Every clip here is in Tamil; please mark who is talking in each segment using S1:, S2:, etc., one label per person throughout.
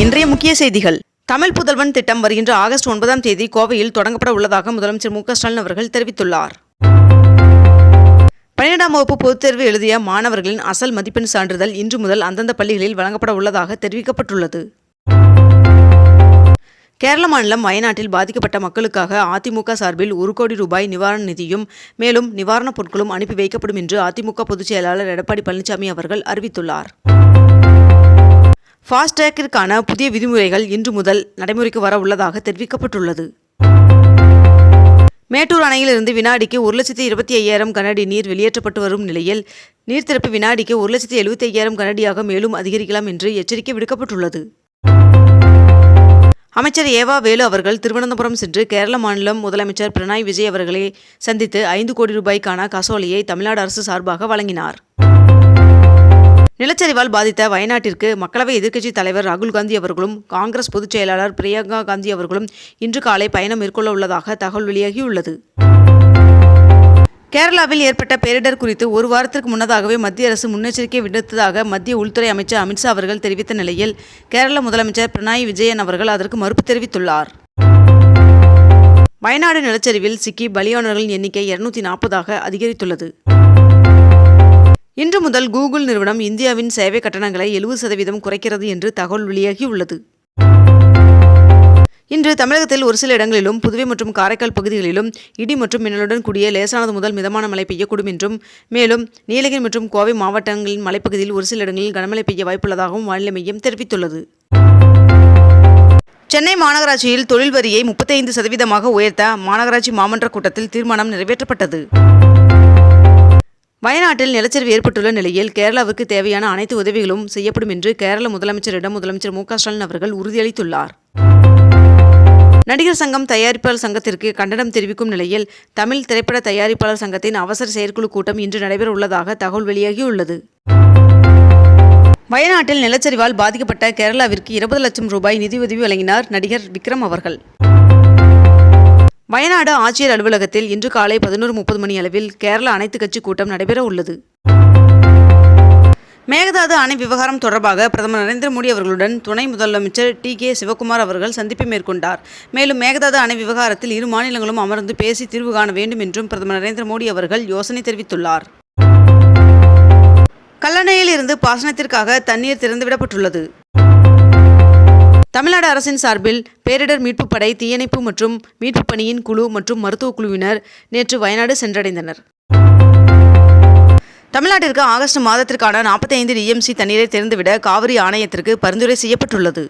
S1: இன்றைய முக்கிய செய்திகள் தமிழ் புதல்வன் திட்டம் வருகின்ற ஆகஸ்ட் ஒன்பதாம் தேதி கோவையில் தொடங்கப்பட உள்ளதாக முதலமைச்சர் மு ஸ்டாலின் அவர்கள் தெரிவித்துள்ளார் பன்னிரெண்டாம் வகுப்பு பொதுத் தேர்வு எழுதிய மாணவர்களின் அசல் மதிப்பெண் சான்றிதழ் இன்று முதல் அந்தந்த பள்ளிகளில் வழங்கப்பட உள்ளதாக தெரிவிக்கப்பட்டுள்ளது கேரள மாநிலம் வயநாட்டில் பாதிக்கப்பட்ட மக்களுக்காக அதிமுக சார்பில் ஒரு கோடி ரூபாய் நிவாரண நிதியும் மேலும் நிவாரணப் பொருட்களும் அனுப்பி வைக்கப்படும் என்று அதிமுக பொதுச் செயலாளர் எடப்பாடி பழனிசாமி அவர்கள் அறிவித்துள்ளார் ஃபாஸ்டேக்கிற்கான புதிய விதிமுறைகள் இன்று முதல் நடைமுறைக்கு வர உள்ளதாக தெரிவிக்கப்பட்டுள்ளது மேட்டூர் அணையிலிருந்து வினாடிக்கு ஒரு லட்சத்தி இருபத்தி ஐயாயிரம் கனஅடி நீர் வெளியேற்றப்பட்டு வரும் நிலையில் நீர் திறப்பு வினாடிக்கு ஒரு லட்சத்தி எழுபத்தி ஐயாயிரம் கனஅடியாக மேலும் அதிகரிக்கலாம் என்று எச்சரிக்கை விடுக்கப்பட்டுள்ளது அமைச்சர் ஏவா வேலு அவர்கள் திருவனந்தபுரம் சென்று கேரள மாநிலம் முதலமைச்சர் பினராயி விஜய் அவர்களை சந்தித்து ஐந்து கோடி ரூபாய்க்கான காசோலையை தமிழ்நாடு அரசு சார்பாக வழங்கினார் நிலச்சரிவால் பாதித்த வயநாட்டிற்கு மக்களவை எதிர்க்கட்சித் தலைவர் ராகுல் காந்தி அவர்களும் காங்கிரஸ் பொதுச் செயலாளர் பிரியங்கா காந்தி அவர்களும் இன்று காலை பயணம் மேற்கொள்ள உள்ளதாக தகவல் வெளியாகியுள்ளது கேரளாவில் ஏற்பட்ட பேரிடர் குறித்து ஒரு வாரத்திற்கு முன்னதாகவே மத்திய அரசு முன்னெச்சரிக்கை விடுத்ததாக மத்திய உள்துறை அமைச்சர் அமித்ஷா அவர்கள் தெரிவித்த நிலையில் கேரள முதலமைச்சர் பினாயி விஜயன் அவர்கள் அதற்கு மறுப்பு தெரிவித்துள்ளார் வயநாடு நிலச்சரிவில் சிக்கி பலியானவர்களின் எண்ணிக்கை இருநூத்தி நாற்பதாக அதிகரித்துள்ளது இன்று முதல் கூகுள் நிறுவனம் இந்தியாவின் சேவை கட்டணங்களை எழுபது சதவீதம் குறைக்கிறது என்று தகவல் வெளியாகியுள்ளது இன்று தமிழகத்தில் ஒரு சில இடங்களிலும் புதுவை மற்றும் காரைக்கால் பகுதிகளிலும் இடி மற்றும் மின்னலுடன் கூடிய லேசானது முதல் மிதமான மழை பெய்யக்கூடும் என்றும் மேலும் நீலகிரி மற்றும் கோவை மாவட்டங்களின் மலைப்பகுதியில் ஒரு சில இடங்களில் கனமழை பெய்ய வாய்ப்புள்ளதாகவும் வானிலை மையம் தெரிவித்துள்ளது சென்னை மாநகராட்சியில் தொழில் வரியை முப்பத்தைந்து சதவீதமாக உயர்த்த மாநகராட்சி மாமன்ற கூட்டத்தில் தீர்மானம் நிறைவேற்றப்பட்டது வயநாட்டில் நிலச்சரிவு ஏற்பட்டுள்ள நிலையில் கேரளாவுக்கு தேவையான அனைத்து உதவிகளும் செய்யப்படும் என்று கேரள முதலமைச்சரிடம் முதலமைச்சர் மு ஸ்டாலின் அவர்கள் உறுதியளித்துள்ளார் நடிகர் சங்கம் தயாரிப்பாளர் சங்கத்திற்கு கண்டனம் தெரிவிக்கும் நிலையில் தமிழ் திரைப்பட தயாரிப்பாளர் சங்கத்தின் அவசர செயற்குழு கூட்டம் இன்று நடைபெற உள்ளதாக தகவல் வெளியாகியுள்ளது வயநாட்டில் நிலச்சரிவால் பாதிக்கப்பட்ட கேரளாவிற்கு இருபது லட்சம் ரூபாய் நிதியுதவி வழங்கினார் நடிகர் விக்ரம் அவர்கள் வயநாடு ஆட்சியர் அலுவலகத்தில் இன்று காலை பதினோரு முப்பது மணி அளவில் கேரள அனைத்து கட்சி கூட்டம் நடைபெற உள்ளது மேகதாது அணை விவகாரம் தொடர்பாக பிரதமர் நரேந்திர மோடி அவர்களுடன் துணை முதலமைச்சர் டி கே சிவகுமார் அவர்கள் சந்திப்பு மேற்கொண்டார் மேலும் மேகதாது அணை விவகாரத்தில் இரு மாநிலங்களும் அமர்ந்து பேசி தீர்வு காண வேண்டும் என்றும் பிரதமர் நரேந்திர மோடி அவர்கள் யோசனை தெரிவித்துள்ளார் கல்லணையில் இருந்து பாசனத்திற்காக தண்ணீர் திறந்துவிடப்பட்டுள்ளது தமிழ்நாடு அரசின் சார்பில் பேரிடர் மீட்புப் படை தீயணைப்பு மற்றும் மீட்புப் பணியின் குழு மற்றும் மருத்துவக் குழுவினர் நேற்று வயநாடு சென்றடைந்தனர் தமிழ்நாட்டிற்கு ஆகஸ்ட் மாதத்திற்கான நாற்பத்தைந்து டிஎம்சி தண்ணீரை திறந்துவிட காவிரி ஆணையத்திற்கு பரிந்துரை செய்யப்பட்டுள்ளது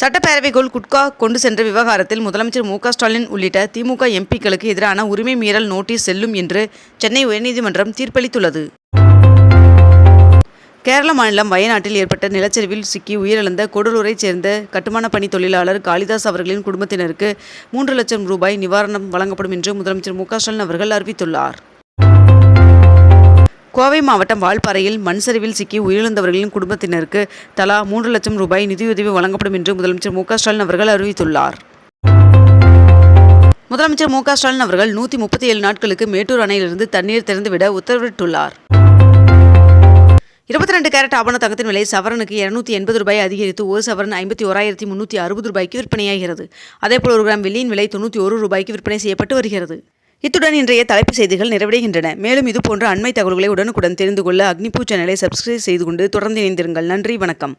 S1: சட்டப்பேரவைக்குள் குட்கா கொண்டு சென்ற விவகாரத்தில் முதலமைச்சர் மு ஸ்டாலின் உள்ளிட்ட திமுக எம்பிக்களுக்கு எதிரான உரிமை மீறல் நோட்டீஸ் செல்லும் என்று சென்னை உயர்நீதிமன்றம் தீர்ப்பளித்துள்ளது கேரள மாநிலம் வயநாட்டில் ஏற்பட்ட நிலச்சரிவில் சிக்கி உயிரிழந்த கொடலூரைச் சேர்ந்த கட்டுமான பணி தொழிலாளர் காளிதாஸ் அவர்களின் குடும்பத்தினருக்கு மூன்று லட்சம் ரூபாய் நிவாரணம் வழங்கப்படும் என்று முதலமைச்சர் மு ஸ்டாலின் அவர்கள் அறிவித்துள்ளார் கோவை மாவட்டம் வால்பாறையில் மண் சரிவில் சிக்கி உயிரிழந்தவர்களின் குடும்பத்தினருக்கு தலா மூன்று லட்சம் ரூபாய் நிதியுதவி வழங்கப்படும் என்று முதலமைச்சர் மு ஸ்டாலின் அவர்கள் அறிவித்துள்ளார் முதலமைச்சர் மு ஸ்டாலின் அவர்கள் நூற்றி முப்பத்தி ஏழு நாட்களுக்கு மேட்டூர் அணையிலிருந்து தண்ணீர் திறந்துவிட உத்தரவிட்டுள்ளார் இருபத்தி ரெண்டு கேரட் ஆபண தங்கத்தின் விலை சவரனுக்கு இருநூத்தி எண்பது ரூபாய் அதிகரித்து ஒரு சவரன் ஐம்பத்தி ஓராயிரத்தி முன்னூற்றி அறுபது ரூபாய்க்கு விற்பனையாகிறது அதேபோல் ஒரு கிராம் வெள்ளியின் விலை தொண்ணூற்றி ஒரு ரூபாய்க்கு விற்பனை செய்யப்பட்டு வருகிறது இத்துடன் இன்றைய தலைப்புச் செய்திகள் நிறைவடைகின்றன மேலும் இதுபோன்ற அண்மை தகவல்களை உடனுக்குடன் தெரிந்து கொள்ள அக்னிபூ சேனலை சப்ஸ்கிரைப் செய்து கொண்டு தொடர்ந்து இணைந்திருங்கள் நன்றி வணக்கம்